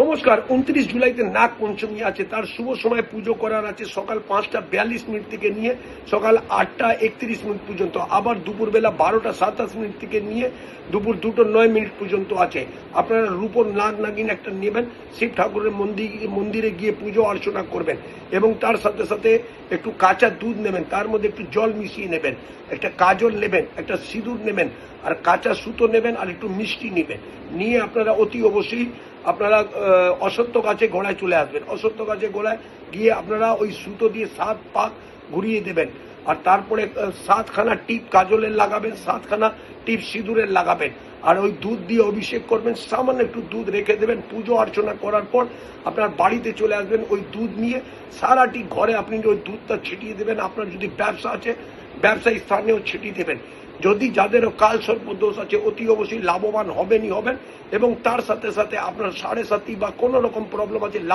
নমস্কার, উনত্রিশ জুলাইতে নাগ পঞ্চমী আছে, তার শুভ সময় পুজো করার আছে, সকাল পাঁচটা বিয়াল্লিশ মিনিট থেকে নিয়ে সকাল আটটা একত্রিশ মিনিট পর্যন্ত, আবার দুপুরবেলা বারোটা সাতাশ মিনিট থেকে নিয়ে দুপুর দুটো নয় মিনিট পর্যন্ত আছে। আপনারা রূপর নাগ নাগিন একটা নেবেন, শিব ঠাকুরের মন্দির মন্দিরে গিয়ে পুজো অর্চনা করবেন এবং তার সাথে সাথে একটু কাঁচা দুধ নেবেন, তার মধ্যে একটু জল মিশিয়ে নেবেন, একটা কাজল নেবেন, একটা সিঁদুর নেবেন আর কাঁচা সুতো নেবেন আর একটু মিষ্টি নেবেন। নিয়ে আপনারা অতি অবশ্যই আপনারা অসত্য গাছে গোড়ায় চলে আসবেন। অসত্য গাছে গোড়ায় গিয়ে আপনারা ওই সুতো দিয়ে সাত পাক ঘুরিয়ে দেবেন। আর তারপরে সাতখানা টিপ কাজলের লাগাবেন, সাতখানা টিপ সিঁদুরের লাগাবেন। আর ওই দুধ দিয়ে অভিষেক করবেন, সামান্য একটু দুধ রেখে দেবেন। পুজো অর্চনা করার পর আপনার বাড়িতে চলে আসবেন। ওই দুধ নিয়ে সারাটি ঘরে আপনি ওই দুধটা ছিটিয়ে দেবেন। আপনার যদি ব্যবসা আছে ব্যবসায়ী স্থানেও ছিটি দেবেন। যদি যাদেরও কাল স্বল্প দোষ আছে, অতি অবশ্যই লাভবান হবেনই হবেন এবং তার সাথে সাথে আপনার সাড়ে সাতি বা কোনো রকম প্রবলেম আছে